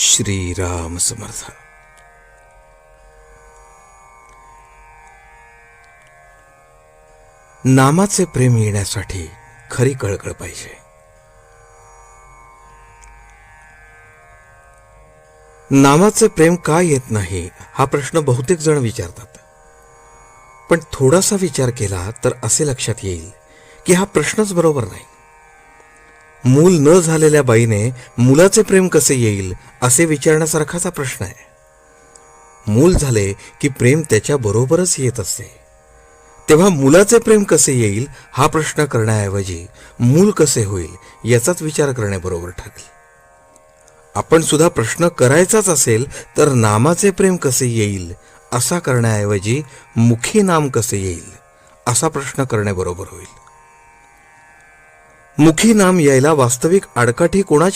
श्रीराम समर्थ। नामाचे प्रेम येण्यासाठी खरी कळकळ पाहिजे। नामाचे प्रेम का येत नाही हा प्रश्न बहुतेक जण विचारतात। पण थोडासा विचार केला तर असे लक्षात येईल की हा प्रश्नच बरोबर नाही। मूल न झालेल्या बाईने मुलाचे प्रेम कसे येईल असे विचारण्यासारखाचा प्रश्न आहे. मूल झाले की प्रेम त्याच्या बरोबरच येत असते. तेव्हा मुलाचे प्रेम कसे येईल हा प्रश्न करण्याऐवजी मूल कसे होईल याचाच विचार करणे बरोबर ठरेल. आपण सुद्धा प्रश्न करायचाच असेल तर नामाचे प्रेम कसे येईल असा करण्याऐवजी मुखी नाम कसे येईल असा प्रश्न करणे बरोबर होईल. मुखी नाम यायला वास्तविक आडकाठी कोणाची